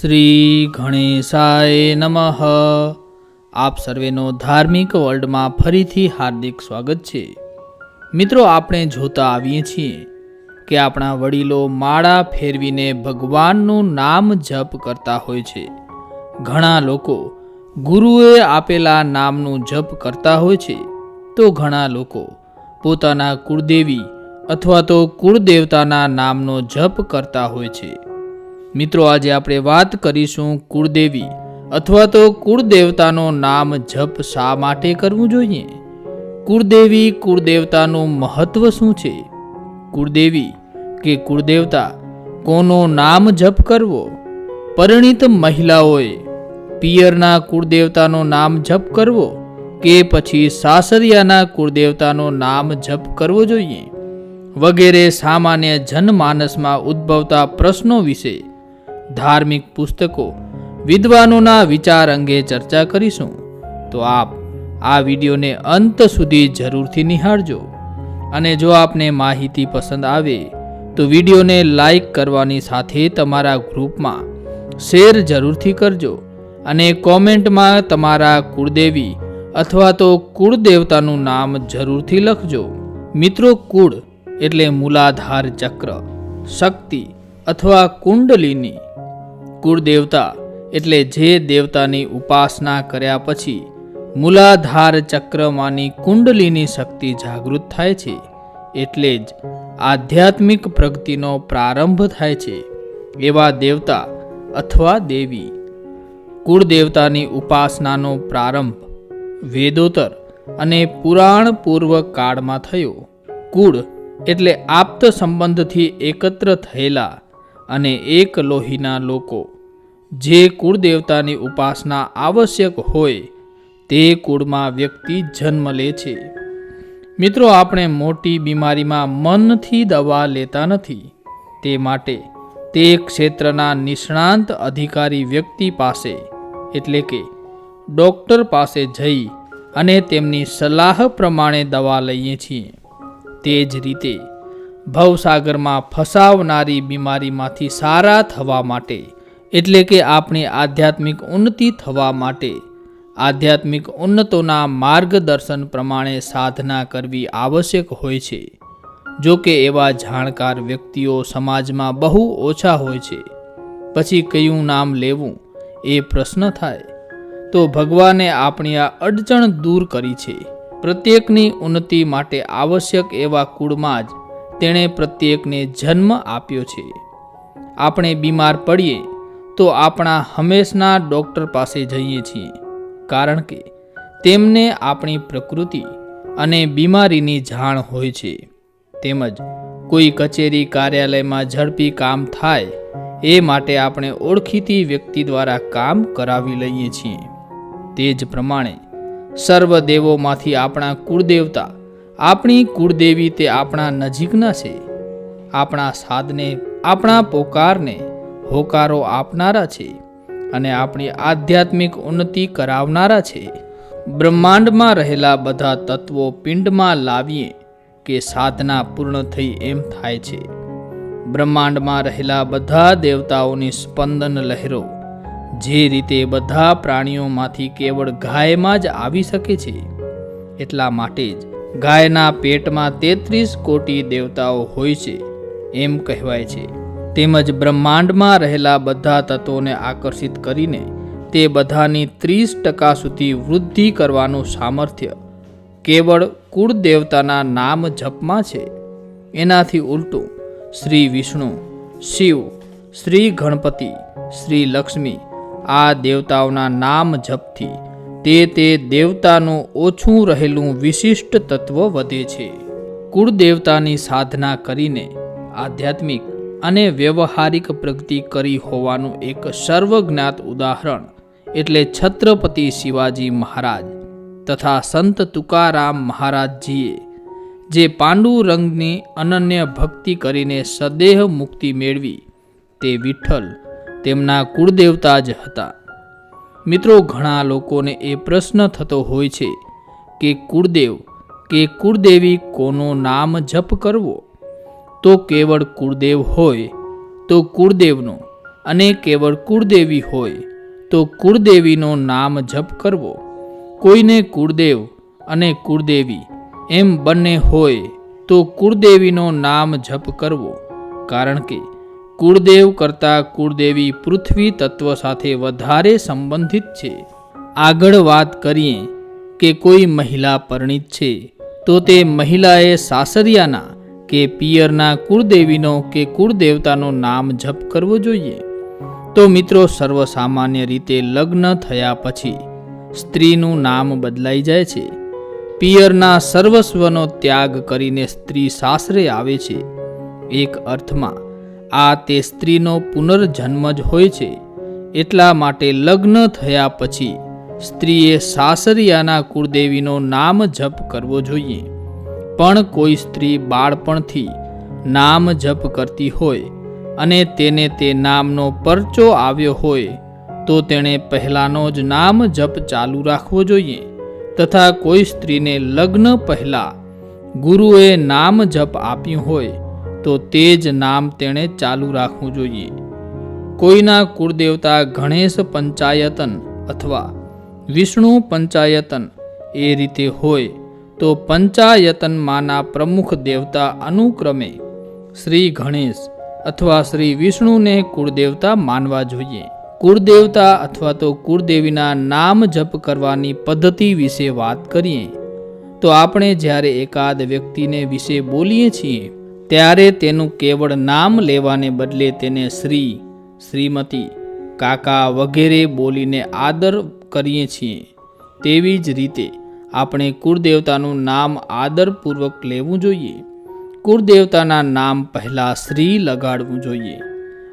શ્રી ગણેશાય નમઃ. આપ સર્વેનો ધાર્મિક વર્લ્ડમાં ફરીથી હાર્દિક સ્વાગત છે. મિત્રો, આપણે જોતા આવીએ છીએ કે આપણા વડીલો માળા ફેરવીને ભગવાનનું નામ જપ કરતા હોય છે. ઘણા લોકો ગુરુએ આપેલા નામનું જપ કરતા હોય છે. તો ઘણા લોકો પોતાના કુળદેવી અથવા તો કુળદેવતાના નામનો જપ કરતા હોય છે. મિત્રો, આજે આપણે વાત કરીશું કુળદેવી અથવા તો કુળદેવતાનો નામ જપ શા માટે કરવું જોઈએ? કુળદેવી કુળદેવતાનું મહત્વ શું છે? કુળદેવી કે કુળદેવતા કોનો નામ જપ કરવો? પરિણીત મહિલાઓએ પિયરના કુળદેવતાનો નામ જપ કરવો કે પછી સાસરિયાના કુળદેવતાનો નામ જપ કરવો જોઈએ? વગેરે સામાન્ય જનમાનસમાં ઉદ્ભવતા પ્રશ્નો વિશે ધાર્મિક પુસ્તકો, વિદ્વાનોના વિચાર અંગે ચર્ચા કરીશું. તો આપ આ વિડીયોને અંત સુધી જરૂરથી નિહાળજો. અને જો આપને માહિતી પસંદ આવે, તો વિડીયોને લાઈક કરવાની સાથે તમારા ગ્રુપમાં શેર જરૂરથી કરજો. અને કોમેન્ટમાં તમારા કુળદેવી અથવા તો કુળદેવતાનું નામ જરૂરથી લખજો. મિત્રો, કુળ એટલે મૂલાધાર ચક્ર, શક્તિ. અથવા કુંડલીની કુળદેવતા એટલે જે દેવતાની ઉપાસના કર્યા પછી મૂલાધાર ચક્રમાંની કુંડલીની શક્તિ જાગૃત થાય છે, એટલે જ આધ્યાત્મિક પ્રગતિનો પ્રારંભ થાય છે. એવા દેવતા અથવા દેવી કુળદેવતાની ઉપાસનાનો પ્રારંભ વેદોતર અને પુરાણ પૂર્વ કાળમાં થયો. કુળ એટલે આપ્ત સંબંધથી એકત્ર થયેલા અને એક લોહીના લોકો. જે કુળદેવતાની ઉપાસના આવશ્યક હોય, તે કુળમાં વ્યક્તિ જન્મ લે છે. મિત્રો, આપણે મોટી બીમારીમાં મનથી દવા લેતા નથી. તે માટે તે ક્ષેત્રના નિષ્ણાંત અધિકારી વ્યક્તિ પાસે, એટલે કે ડૉક્ટર પાસે જઈ અને તેમની સલાહ પ્રમાણે દવા લઈએ છીએ. તે જ રીતે ભવસાગરમાં ફસાવનારી બીમારીમાંથી સારા થવા માટે, એટલે કે આપણી આધ્યાત્મિક ઉન્નતિ થવા માટે, આધ્યાત્મિક ઉન્નતોના માર્ગદર્શન પ્રમાણે સાધના કરવી આવશ્યક હોય છે. જો કે એવા જાણકાર વ્યક્તિઓ સમાજમાં બહુ ઓછા હોય છે. પછી કયું નામ લેવું? એ પ્રશ્ન થાય. તો ભગવાને આપણી આ અડચણ દૂર કરી છે. પ્રત્યેકની ઉન્નતિ માટે આવશ્યક એવા કુળમાં જ તેણે પ્રત્યેકને જન્મ આપ્યો છે. આપણે બીમાર પડીએ તો આપણા હંમેશના ડૉક્ટર પાસે જઈએ છીએ, કારણ કે તેમને આપણી પ્રકૃતિ અને બીમારીની જાણ હોય છે. તેમજ કોઈ કચેરી કાર્યાલયમાં ઝડપી કામ થાય, એ માટે આપણે ઓળખીતી વ્યક્તિ દ્વારા કામ કરાવી લઈએ છીએ. તે જ પ્રમાણે સર્વ દેવોમાંથી આપણા કુળદેવતા આપણી કુળદેવી તે આપણા નજીકના છે. આપણા સાધને, આપણા પોકારને હોકારો આપનારા છે અને આપણી આધ્યાત્મિક ઉન્નતિ કરાવનારા છે. બ્રહ્માંડમાં રહેલા બધા તત્વો પિંડમાં લાવીએ કે સાધના પૂર્ણ થઈ એમ થાય છે. બ્રહ્માંડમાં રહેલા બધા દેવતાઓની સ્પંદન લહેરો જે રીતે બધા પ્રાણીઓમાંથી કેવળ ગાયમાં જ આવી શકે છે, એટલા માટે જ ગાયના પેટમાં તેત્રીસ કોટી દેવતાઓ હોય છે, એમ કહેવાય છે. તેમજ બ્રહ્માંડમાં રહેલા બધા તત્વોને આકર્ષિત કરીને તે બધાની ત્રીસ ટકા સુધી વૃદ્ધિ કરવાનું સામર્થ્ય કેવળ કુળદેવતાના નામ જપમાં છે. એનાથી ઉલટું શ્રી વિષ્ણુ, શિવ, શ્રી ગણપતિ, શ્રી લક્ષ્મી આ દેવતાઓના નામ જપથી તે તે દેવતાનું ઓછું રહેલું વિશિષ્ટ તત્વ વધે છે. કુળદેવતાની સાધના કરીને આધ્યાત્મિક અને વ્યવહારિક પ્રગતિ કરી હોવાનું એક સર્વજ્ઞાત ઉદાહરણ એટલે છત્રપતિ શિવાજી મહારાજ તથા સંત તુકારામ મહારાજજીએ, જે પાંડુરંગની અનન્ય ભક્તિ કરીને સદેહ મુક્તિ મેળવી તે વિઠ્ઠલ તેમના કુળદેવતા જ હતા. મિત્રો, ઘણા લોકોને એ પ્રશ્ન થતો હોય છે કે કુળદેવ, કે કુળદેવી કોનો નામ જપ કરવો? તો કેવળ કુળદેવ હોય તો કુળદેવનો, અને કેવળ કુળદેવી હોય તો કુળદેવીનો નામ જપ કરવો. કોઈને કુળદેવ અને કુળદેવી એમ બંને હોય તો કુળદેવીનો નામ જપ કરવો. કારણ કે કુળદેવ કરતાં કુળદેવી પૃથ્વી તત્વ સાથે વધારે સંબંધિત છે. આગળ વાત કરીએ કે કોઈ મહિલા પરણિત છે, તો તે મહિલાએ સાસરિયાના કે પિયરના કુળદેવીનો કે કુળદેવતાનો નામ જપ કરવો જોઈએ. તો મિત્રો સર્વસામાન્ય રીતે લગ્ન થયા પછી સ્ત્રીનું નામ બદલાઈ જાય છે. પિયરના સર્વસ્વનો ત્યાગ કરીને સ્ત્રી સાસરે આવે છે. એક અર્થમાં આ તે સ્ત્રીનો પુનર્જન્મ જ હોય છે. એટલા માટે લગ્ન થયા પછી સ્ત્રીએ સાસરિયાના કુળદેવીનો નામ જપ કરવો જોઈએ. પણ કોઈ સ્ત્રી બાળપણથી નામ જપ કરતી હોય અને તેને તે નામનો પરચો આવ્યો હોય, તો તેણે પહેલાંનો જ નામ જપ ચાલુ રાખવો જોઈએ. તથા કોઈ સ્ત્રીને લગ્ન પહેલાં ગુરુએ નામ જપ આપ્યું હોય તો તે જ નામ તેણે ચાલુ રાખવું જોઈએ. કોઈના કુળદેવતા ગણેશ પંચાયતન અથવા વિષ્ણુ પંચાયતન એ રીતે હોય, તો પંચાયતનમાંના પ્રમુખ દેવતા અનુક્રમે શ્રી ગણેશ અથવા શ્રી વિષ્ણુને કુળદેવતા માનવા જોઈએ. કુળદેવતા અથવા તો કુળદેવીના નામ જપ કરવાની પદ્ધતિ વિશે વાત કરીએ, તો આપણે જ્યારે એકાદ વ્યક્તિને વિશે બોલીએ છીએ ત્યારે તેનું કેવળ નામ લેવાને બદલે તેને શ્રી, શ્રીમતી, કાકા વગેરે બોલીને આદર કરીએ છીએ. તેવી જ રીતે આપણે કુળદેવતાનું નામ આદરપૂર્વક લેવું જોઈએ. કુળદેવતાના નામ પહેલાં શ્રી લગાડવું જોઈએ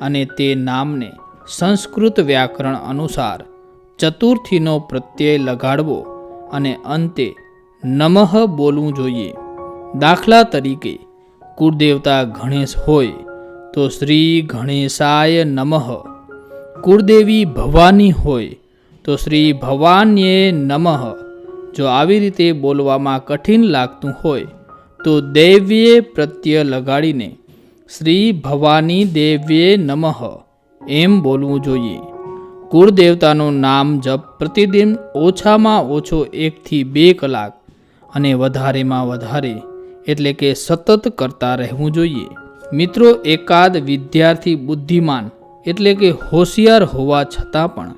અને તે નામને સંસ્કૃત વ્યાકરણ અનુસાર ચતુર્થીનો પ્રત્યય લગાડવો અને અંતે નમઃ બોલવું જોઈએ. દાખલા તરીકે કુળદેવતા ગણેશ હોય તો શ્રી ગણેશાય નમઃ. કુળદેવી ભવાની હોય તો શ્રી ભવાન્યે નમઃ. જો આવી રીતે બોલવામાં કઠિન લાગતું હોય તો દૈવ્યે પ્રત્યય લગાડીને શ્રી ભવાની દેવ્યે નમઃ એમ બોલવું જોઈએ. કુળદેવતાનું નામ જપ પ્રતિદિન ઓછામાં ઓછો એકથી બે કલાક અને વધારેમાં વધારે એટલે કે સતત કરતા રહેવું જોઈએ. મિત્રો, એકાદ વિદ્યાર્થી બુદ્ધિમાન એટલે કે હોશિયાર હોવા છતાં પણ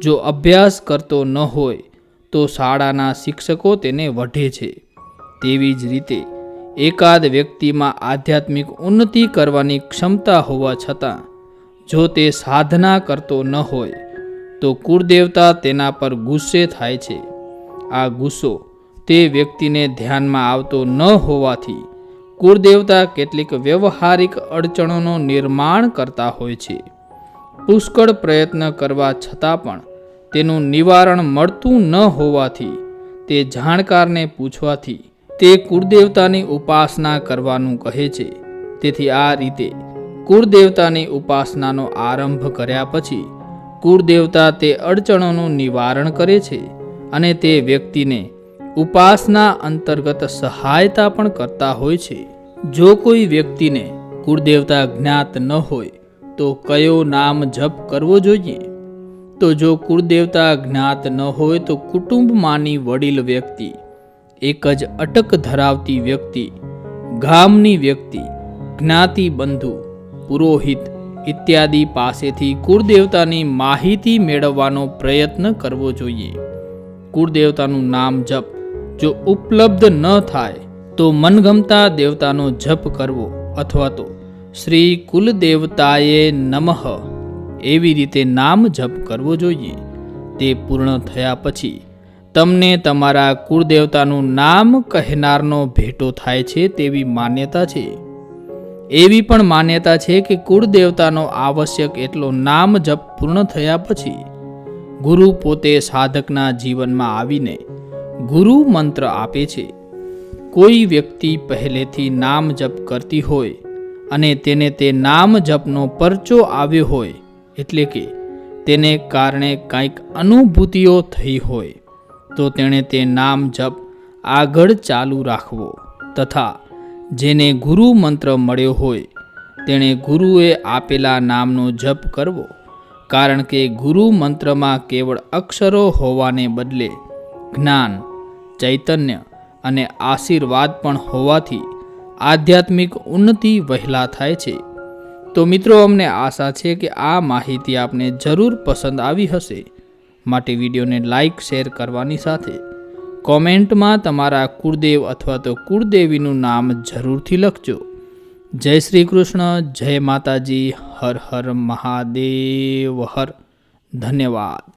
જો અભ્યાસ કરતો ન હોય, તો શાળાના શિક્ષકો તેને વઢે છે. તેવી જ રીતે, એકાદ વ્યક્તિમાં આધ્યાત્મિક ઉન્નતિ કરવાની ક્ષમતા હોવા છતાં, જો તે સાધના કરતો ન હોય, તો કુળદેવતા તેના પર ગુસ્સે થાય છે. આ ગુસ્સો તે વ્યક્તિને ધ્યાનમાં આવતો ન હોવાથી કુળદેવતા કેટલીક વ્યવહારિક અડચણોનું નિર્માણ કરતા હોય છે. પુષ્કળ પ્રયત્ન કરવા છતાં પણ તેનું નિવારણ મળતું ન હોવાથી તે જાણકારને પૂછવાથી તે કુળદેવતાની ઉપાસના કરવાનું કહે છે. તેથી આ રીતે કુળદેવતાની ઉપાસનાનો આરંભ કર્યા પછી કુળદેવતા તે અડચણોનું નિવારણ કરે છે અને તે વ્યક્તિને ઉપાસના અંતર્ગત સહાયતા પણ કરતા હોય છે. જો કોઈ વ્યક્તિને કુળદેવતા જ્ઞાત ન હોય, તો કયો નામ જપ કરવો જોઈએ? તો જો કુળદેવતા જ્ઞાત ન હોય, તો કુટુંબમાંની વડીલ વ્યક્તિ, એક જ અટક ધરાવતી વ્યક્તિ, ગામની વ્યક્તિ, જ્ઞાતિ બંધુ, પુરોહિત ઇત્યાદિ પાસેથી કુળદેવતાની માહિતી મેળવવાનો પ્રયત્ન કરવો જોઈએ. કુળદેવતાનું નામ જપ જો ઉપલબ્ધ ન થાય, તો મનગમતા દેવતાનો જપ કરવો અથવા તો શ્રી કુલદેવતાએ નમઃ એવી રીતે નામ જપ કરવો જોઈએ. તે પૂર્ણ થયા પછી તમને તમારા કુળદેવતાનું નામ કહેનારનો ભેટો થાય છે તેવી માન્યતા છે. એવી પણ માન્યતા છે કે કુળદેવતાનો આવશ્યક એટલો નામ જપ પૂર્ણ થયા પછી ગુરુ પોતે સાધકના જીવનમાં આવીને ગુરુ મંત્ર આપે છે, કોઈ વ્યક્તિ પહેલેથી નામ જપ કરતી હોય અને તેને તે નામ જપનો પરચો આવ્યો હોય એટલે કે તેને કારણે કંઈક અનુભૂતિઓ થઈ હોય, તો તેણે તે નામ જપ આગળ ચાલુ રાખવો તથા જેને ગુરુ મંત્ર મળ્યો હોય તેણે ગુરુએ આપેલા નામનો જપ કરવો, કારણ કે ગુરુ મંત્રમાં કેવળ અક્ષરો હોવાને બદલે જ્ઞાન, ચૈતન્ય અને આશીર્વાદ પણ હોવાથી આધ્યાત્મિક ઉન્નતિ વહેલા થાય છે. તો મિત્રો, અમને આશા છે કે આ માહિતી આપને જરૂર પસંદ આવી હશે. માટે વિડીયોને લાઇક શેર કરવાની સાથે કોમેન્ટમાં તમારા કુળદેવ અથવા તો કુળદેવીનું નામ જરૂરથી લખજો. જય શ્રી કૃષ્ણ, જય માતાજી, હર હર મહાદેવ, હર. ધન્યવાદ.